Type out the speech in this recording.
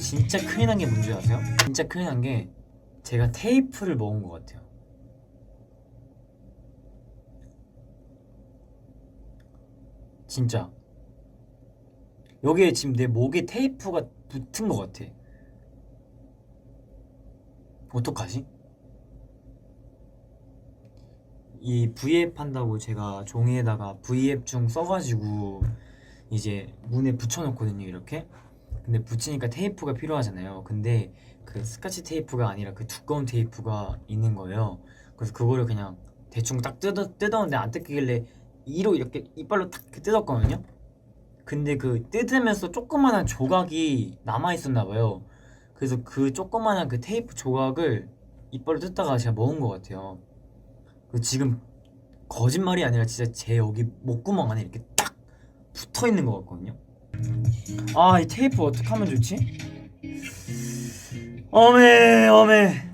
진짜 큰일 난 게 뭔지 아세요? 진짜 큰일 난 게 제가 테이프를 먹은 것 같아요. 진짜 여기에 지금 내 목에 테이프가 붙은 것 같아. 어떡하지? 이 V앱 한다고 제가 종이에다가 V앱 중 써가지고 이제 문에 붙여놓거든요 이렇게 근데 붙이니까 테이프가 필요하잖아요. 근데 그 스카치 테이프가 아니라 그 두꺼운 테이프가 있는 거예요. 그래서 그거를 그냥 대충 딱 뜯어, 뜯었는데 안 뜯기길래 이로 이렇게 이빨로 탁 뜯었거든요. 근데 그 뜯으면서 조그만한 조각이 남아 있었나 봐요. 그래서 그 조그만한 그 테이프 조각을 이빨로 뜯다가 제가 먹은 것 같아요. 그 지금 거짓말이 아니라 진짜 제 여기 목구멍 안에 이렇게 딱 붙어 있는 것 같거든요. 아 이 테이프 어떻게 하면 좋지? 어메 어메